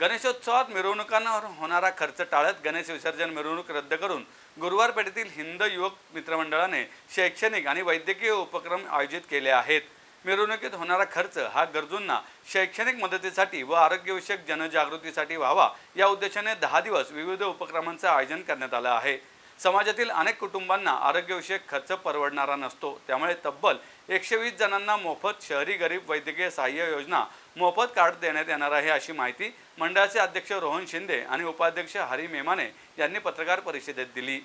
गणेशोत्सवात मिरवणुकांना होणारा खर्च टाळत गणेश विसर्जन मिरवणूक रद्द करून गुरुवार पेठेतील हिंद युवक मित्रमंडळाने शैक्षणिक आणि वैद्यकीय उपक्रम आयोजित केले आहेत. मिरवणुकीत होणारा खर्च हा गरजूंना शैक्षणिक मदतीसाठी व आरोग्यविषयक जनजागृतीसाठी व्हावा या उद्देशाने दहा दिवस विविध उपक्रमांचं आयोजन करण्यात आलं आहे. समाजातील अनेक कुटुंबांना आरोग्यविषयक खर्च परवडणारा नसतो. त्यामुळे तब्बल एकशे वीस जणांना मोफत शहरी गरीब वैद्यकीय सहाय्य योजना मोफत कार्ड देण्यात येणार आहे अशी माहिती मंडळाचे अध्यक्ष रोहन शिंदे आणि उपाध्यक्ष हरी मेमाने यांनी पत्रकार परिषदेत दिली.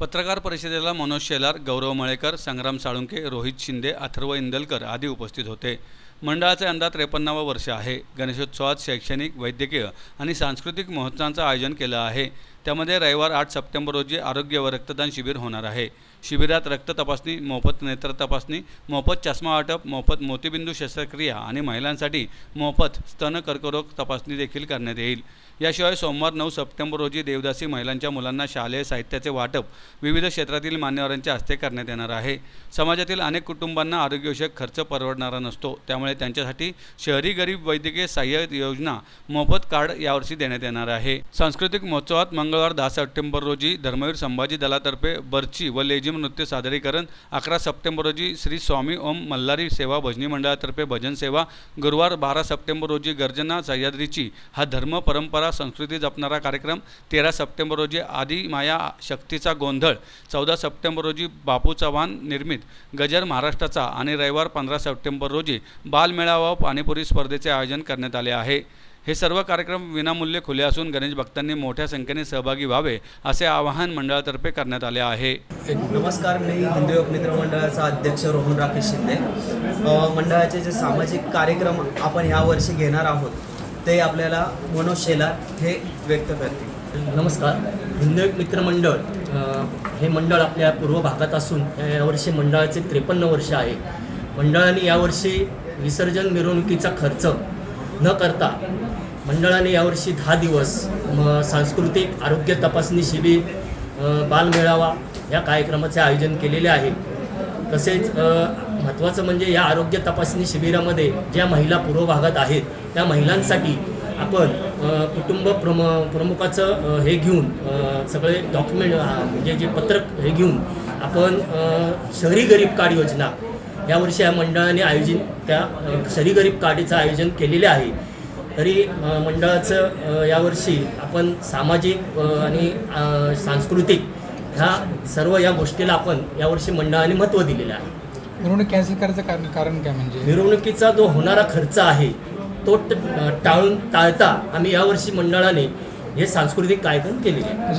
पत्रकार परिषदेला मनोज शेलार गौरव मळेकर संग्राम साळुंके रोहित शिंदे अथर्व इंदलकर आदी उपस्थित होते. मंडळाचे यंदा त्रेपन्नावं वर्ष आहे. गणेशोत्सवात शैक्षणिक वैद्यकीय आणि सांस्कृतिक महोत्सवांचं आयोजन केलं आहे. त्यामध्ये रविवार आठ सप्टेंबर रोजी आरोग्य व रक्तदान शिबिर होणार आहे. शिबिरात रक्त तपासणी मोफत नेत्र तपासणी मोफत चष्मा वाटप मोफत मोतीबिंदू शस्त्रक्रिया आणि महिलांसाठी मोफत स्तन कर्करोग तपासणी देखील करण्यात येईल. याशिवाय सोमवार नऊ सप्टेंबर रोजी देवदासी महिलांच्या मुलांना शालेय साहित्याचे वाटप विविध क्षेत्रातील मान्यवरांच्या हस्ते करण्यात येणार आहे. समाजातील अनेक कुटुंबांना आरोग्यविषयक खर्च परवडणारा नसतो. त्यामुळे त्यांच्यासाठी शहरी गरीब वैद्यकीय सहाय्य योजना मोफत कार्ड यावर्षी देण्यात येणार आहे. सांस्कृतिक महोत्सवात मंगळवार दहा सप्टेंबर रोजी धर्मवीर संभाजी दलातर्फे बर्ची व लेझिम नृत्य सादरीकरण अकरा सप्टेंबर रोजी श्री स्वामी ओम मल्हारी सेवा भजनी मंडळातर्फे भजन सेवा गुरुवार बारा सप्टेंबर रोजी गर्जना सह्याद्रीची हा धर्म परंपरा संस्कृती जपणारा कार्यक्रम तेरा सप्टेंबर रोजी आदी माया शक्तीचा गोंधळ चौदा सप्टेंबर रोजी बापू चव्हाण निर्मित गजर महाराष्ट्राचा आणि रविवार पंधरा सप्टेंबर रोजी बालमेळावा पाणीपुरी स्पर्धेचे आयोजन करण्यात आले आहे. हे सर्व कार्यक्रम विनामूल्य खुले असून गणेश भक्तांनी मोठ्या संख्येने सहभागी व्हावे असे आवाहन मंडळातर्फे करण्यात आले आहे. नमस्कार मी हिंदू योग मित्र मंडळाचा अध्यक्ष रोहन राकेश शिंदे. मंडळाचे जे सामाजिक कार्यक्रम आपण यावर्षी घेणार आहोत ते आपल्याला मनोज शेलार हे व्यक्त करतील. नमस्कार. हिंदू एक मित्र मंडळ हे मंडळ आपल्या पूर्व भागात असून या- यावर्षी मंडळाचे त्रेपन्न वर्ष आहे. मंडळाने यावर्षी विसर्जन मिरवणुकीचा खर्च न करता मंडळाने यावर्षी दहा दिवस म सांस्कृतिक आरोग्य तपासणी शिबिर बालमेळावा या कार्यक्रमाचे आयोजन केलेले आहे. तसेच महत्त्वाचं म्हणजे या आरोग्य तपासणी शिबिरामध्ये ज्या महिला पूर्व भागात आहेत त्या महिलांसाठी आपण कुटुंब प्रम प्रमुखाचं हे घेऊन सगळे डॉक्युमेंट म्हणजे जे पत्रक हे घेऊन आपण शहरी गरीब कार्ड योजना यावर्षी या मंडळाने आयोजित त्या शहरी गरीब कार्डचं आयोजन केलेले आहे. तरी मंडळाचं यावर्षी आपण सामाजिक आणि सांस्कृतिक ह्या सर्व या गोष्टीला आपण यावर्षी मंडळाने महत्त्व दिलेलं आहे. मिरवणूक कॅन्सल करायचं कारण कारण काय म्हणजे? मिरवणुकीचा जो होणारा खर्च आहे तो टाळून टाळता आम्ही यावर्षी मंडळाने हे सांस्कृतिक कार्यक्रम केलेले आहे